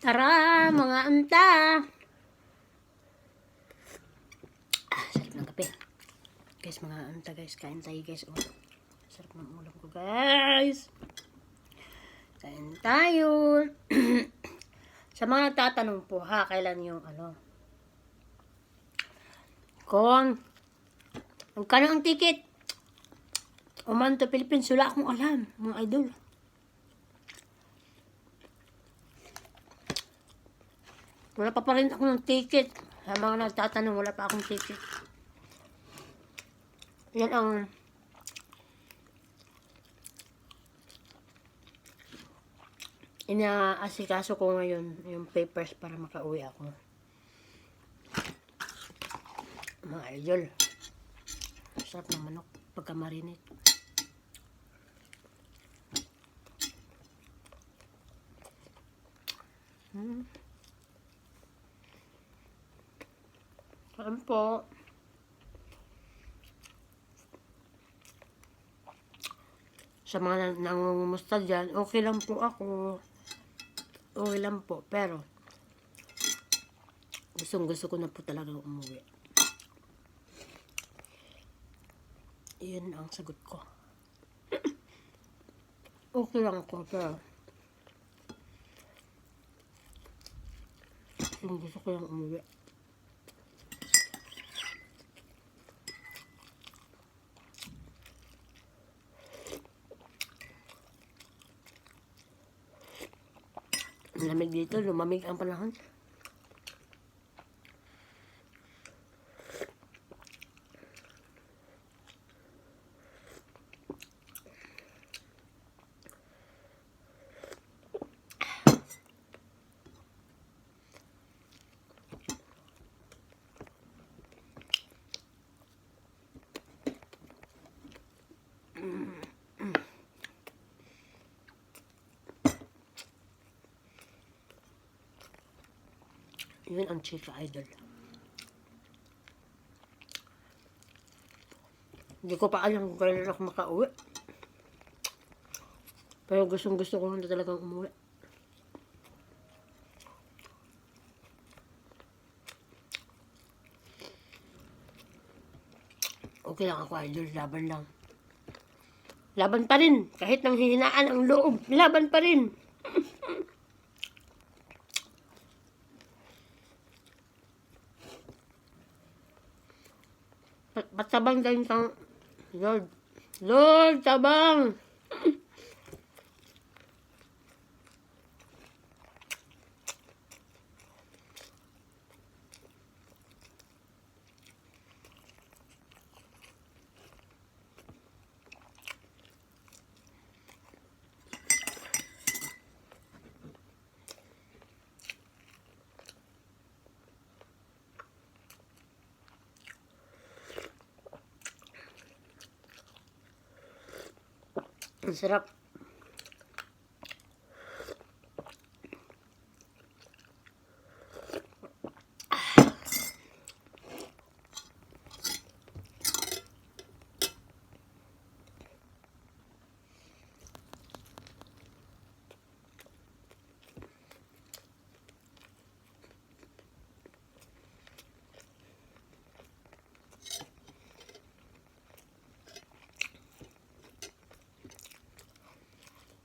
Tara, mga anta! Ah, sarap ng kape. Guys, mga anta guys, kain tayo guys. Oh, sarap ng ulam ko guys. Kain tayo. Sa mga nagtatanong po ha, kailan yung ano? Kung, ang ticket? Uman to Philippines, wala akong alam, mga idol. Wala pa pa rin ako ng ticket. Sa mga nagtatanong, wala pa akong ticket. Yan ang inaasikaso ko ngayon yung papers para makauwi ako. Mga idol. Sarap ng manok pagka marinate. Hmm. Saan po? Sa mga nang- nangungumusta dyan, okay lang po ako. Okay lang po, pero gustong gusto ko na po talaga umuwi. Iyon ang sagot ko. okay lang ako, pero gusto ko lang umuwi. Lamig dito, lumamig ang panahon. Yun ang chika idol. Hindi ko pa alam kung kailan ako makauwi. Pero gustong gusto ko na talagang umuwi. Okay lang ako idol, laban lang. Laban pa rin. Kahit nang hihinaan ang loob, laban pa rin. Pat- Patabang din kang Lord. Lord, tabang! Ang sarap.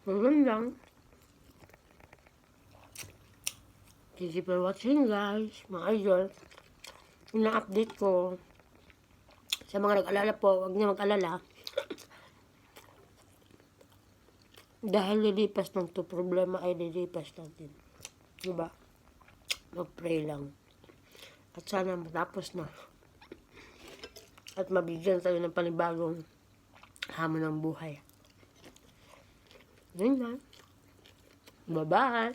Ganun lang. Thank you for watching guys, mga idol. Ina-update ko. Sa mga nag-alala po, huwag niyo mag-alala. Dahil lilipas ng to problema ay lilipas natin. Diba? Mag-pray lang. At sana matapos na. At mabigyan tayo ng panibagong hamon ng buhay. Yun. Bye-bye.